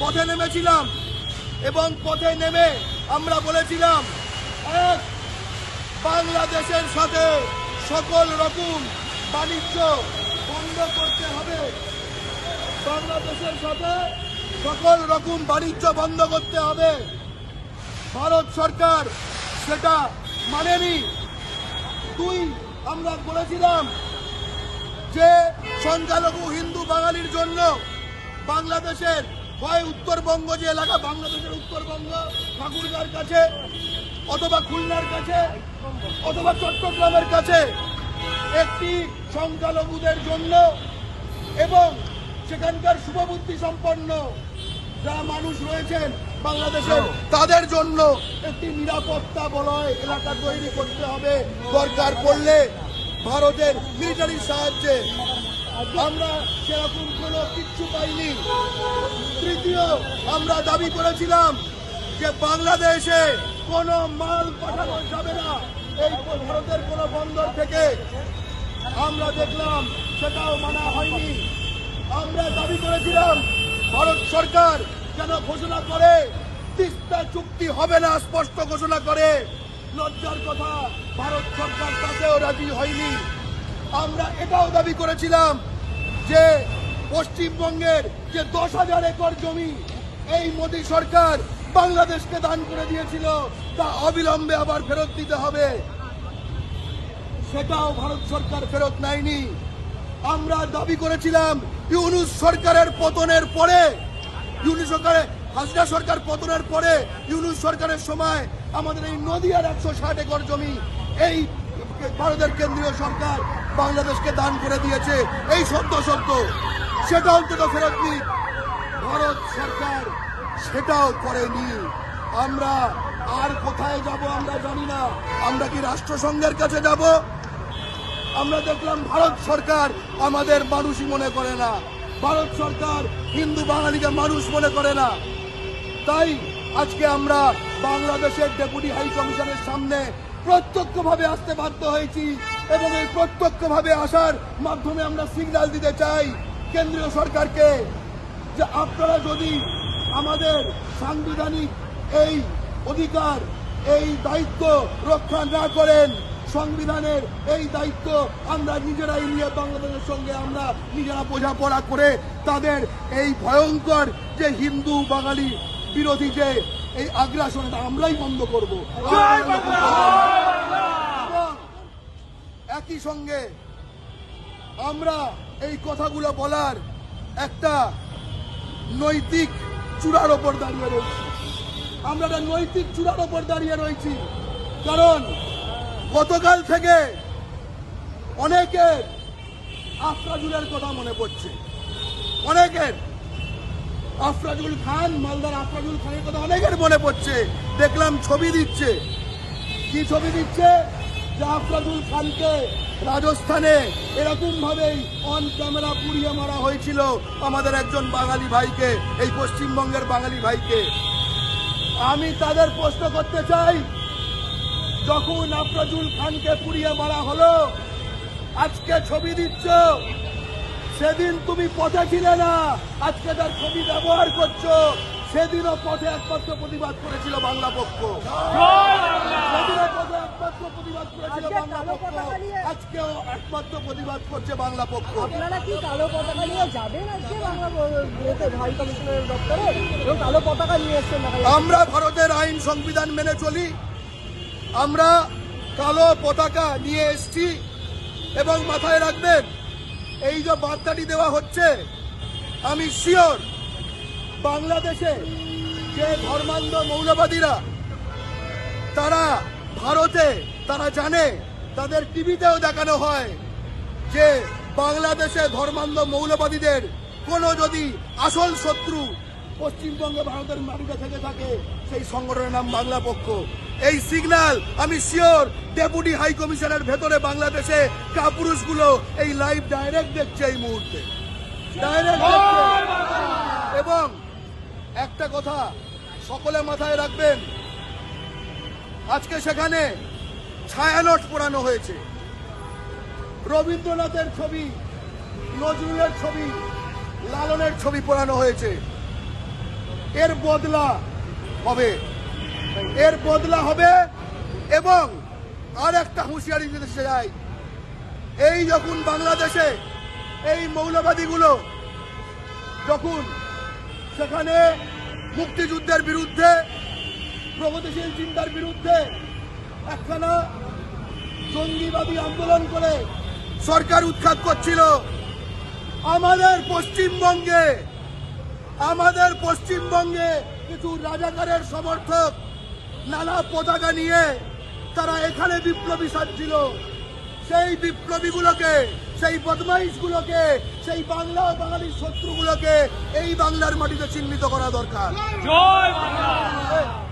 পথে নেমেছিলাম এবং পথে নেমে আমরা বলেছিলাম, এক, বাংলাদেশের সাথে সকল রকম বাণিজ্য বন্ধ করতে হবে। বাংলাদেশের সাথে সকল রকম বাণিজ্য বন্ধ করতে হবে। ভারত সরকার সেটা মানেনি। দুই, আমরা বলেছিলাম যে সংখ্যালঘু হিন্দু বাঙালির জন্য বাংলাদেশের হয় উত্তরবঙ্গ, যে এলাকা বাংলাদেশের উত্তরবঙ্গ, ঠাকুরগাঁর কাছে, অথবা খুলনার কাছে, অথবা চট্টগ্রামের কাছে, একটি সংখ্যালঘুদের জন্য এবং সেখানকার শুভবুদ্ধি সম্পন্ন যারা মানুষ রয়েছেন বাংলাদেশের, তাদের জন্য একটি নিরাপত্তা বলয় এলাকা তৈরি করতে হবে, দরকার পড়লে ভারতের মিলিটারির সাহায্যে। আমরা সেরকম কোনো কিচ্ছু পাইনি। তৃতীয়, আমরা দাবি করেছিলাম যে বাংলাদেশে কোনো মাল পাঠানো যাবে না। এই ভারতের কোনো বন্দর থেকে। আমরা দেখলাম সেটাও মানা হয়নি। আমরা দাবি করেছিলাম, ভারত সরকার যেন ঘোষণা করে, তিস্তা চুক্তি হবে না স্পষ্ট ঘোষণা করে। লজ্জার কথা, ভারত সরকার তাতেও রাজি হয়নি। আমরা এটাও দাবি করেছিলাম যে পশ্চিমবঙ্গের যে দশ হাজার একর জমি এই মোদী সরকার বাংলাদেশকে দান করে দিয়েছিল, তা অবিলম্বে আবার ফেরত দিতে হবে। সেটাও ভারত সরকার ফেরত নেয়নি। আমরা দাবি করেছিলাম, ইউনুস সরকারের পতনের পরে, ইউনুস সরকারের হাসিনা সরকার পতনের পরে, ইউনুস সরকারের সময় আমাদের এই নদীয়ার একশো ষাট একর জমি, এই ভারতের কেন্দ্রীয় সরকার বাংলাদেশকে দান করে দিয়েছে। এই সত্য সত্য। সেটা অন্তত ফেরত নিক ভারত সরকার সেটাও করেনি। আমরা আর কোথায় যাব আমরা জানি না। আমরা কি রাষ্ট্রসংঘের কাছে যাব? আমরা দেখলাম ভারত সরকার আমাদের মানুষই মনে করে না। ভারত সরকার হিন্দু বাঙালিকে মানুষ মনে করে না। তাই আজকে আমরা বাংলাদেশের ডেপুটি হাই কমিশনের সামনে প্রত্যক্ষভাবে আসতে বাধ্য হয়েছি এবং এই প্রত্যক্ষভাবে আসার মাধ্যমে আমরা সিগন্যাল দিতে চাই কেন্দ্রীয় সরকারকে যে আপনারা যদি আমাদের সাংবিধানিক এই অধিকার, এই দায়িত্ব রক্ষা না করেন, সংবিধানের এই দায়িত্ব আমরা নিজেরাই নিয়ে বাংলাদেশের সঙ্গে আমরা নিজেরা বোঝাপড়া করে তাদের এই ভয়ঙ্কর যে হিন্দু, বাঙালি বিরোধী যে এই আগ্রাসনটা আমরাই বন্ধ করব। একই সঙ্গে আমরা এই কথাগুলো বলার একটা নৈতিক চূড়ার ওপর দাঁড়িয়ে রয়েছি। আমরা একটা নৈতিক চূড়ার ওপর দাঁড়িয়ে রয়েছি। কারণ গতকাল থেকে অনেকের আফরাজুলের কথা মনে পড়ছে। অনেকের আফরাজুল খান, মালদার আফরাজুল খানের কথা অনেকের মনে পড়ছে। দেখলাম ছবি দিচ্ছে। কি ছবি দিচ্ছে? যে আফরাজুল খানকে রাজস্থানে এরকম ভাবেই অন ক্যামেরা পুড়িয়ে মারা হয়েছিল আমাদের একজন বাঙালি ভাইকে, এই পশ্চিমবঙ্গের বাঙালি ভাইকে। আমি তাদের প্রশ্ন করতে চাই, যখন আফরাজুল খানকে পুড়িয়ে মারা হলো, আজকে ছবি দিচ্ছ? সেদিন তুমি পথে ছিলে না। আজকে তার ছবি ব্যবহার করছ। সেদিনও পথে একমাত্র প্রতিবাদ করেছিল বাংলা পক্ষ। সেদিনও পথে একমাত্র প্রতিবাদ করেছিল আজকে বাংলা পক্ষ। আজকেও একমাত্র প্রতিবাদ করছে বাংলা পক্ষ। আপনারা কি কালো পতাকা নিয়ে যাবেন আজকে বাংলা ইয়েতে হাই কমিশনের দপ্তরে? এবং কালো পতাকা নিয়ে এসছেন আমরা ভারতের আইন সংবিধান মেনে চলি। আমরা কালো পতাকা নিয়ে এসছি এবং মাথায় রাখবেন এই যে বার্তাটি দেওয়া হচ্ছে, আমি শিওর বাংলাদেশে যে ধর্মান্ধ মৌলবাদীরা, তারা ভারতে, তারা জানে, তাদের টিভিতেও দেখানো হয় যে বাংলাদেশে ধর্মান্ধ মৌলবাদীদের কোনো যদি আসল শত্রু পশ্চিমবঙ্গে ভারতের মাটিতে থেকে থাকে সেই সংগঠনের নাম বাংলা পক্ষ। এই সিগন্যাল আমি শিওর ডেপুটি হাই কমিশনের ভেতরে বাংলাদেশে কাপুরুষগুলো এই লাইভ ডাইরেক্ট দেখছে এই মুহূর্তে। ডাইরেক্ট এবং একটা কথা সকলে মাথায় রাখবেন আজকে সেখানে ছায়ানট পোড়ানো হয়েছে। রবীন্দ্রনাথের ছবি নজরুলের ছবি লালনের ছবি পোড়ানো হয়েছে। এর বদলা হবে। এর বদলা হবে এবং আর একটা হুঁশিয়ারি দিতে চাই এই যখন বাংলাদেশে এই মৌলবাদীগুলো যখন সেখানে মুক্তিযুদ্ধের বিরুদ্ধে, প্রগতিশীল চিন্তার বিরুদ্ধে একখানা জঙ্গিবাদী আন্দোলন করে সরকার উৎখাত করছিল, আমাদের পশ্চিমবঙ্গে আমাদের পশ্চিমবঙ্গে কিছু রাজাকারের সমর্থক নানা পতাকা নিয়ে তারা এখানে বিপ্লবী সাজছিল। সেই বিপ্লবীগুলোকে সেই বদমাইশগুলোকে সেই বাংলা বাঙালির শত্রুগুলোকে এই বাংলার মাটিতে চিহ্নিত করা দরকার। জয় বাংলা!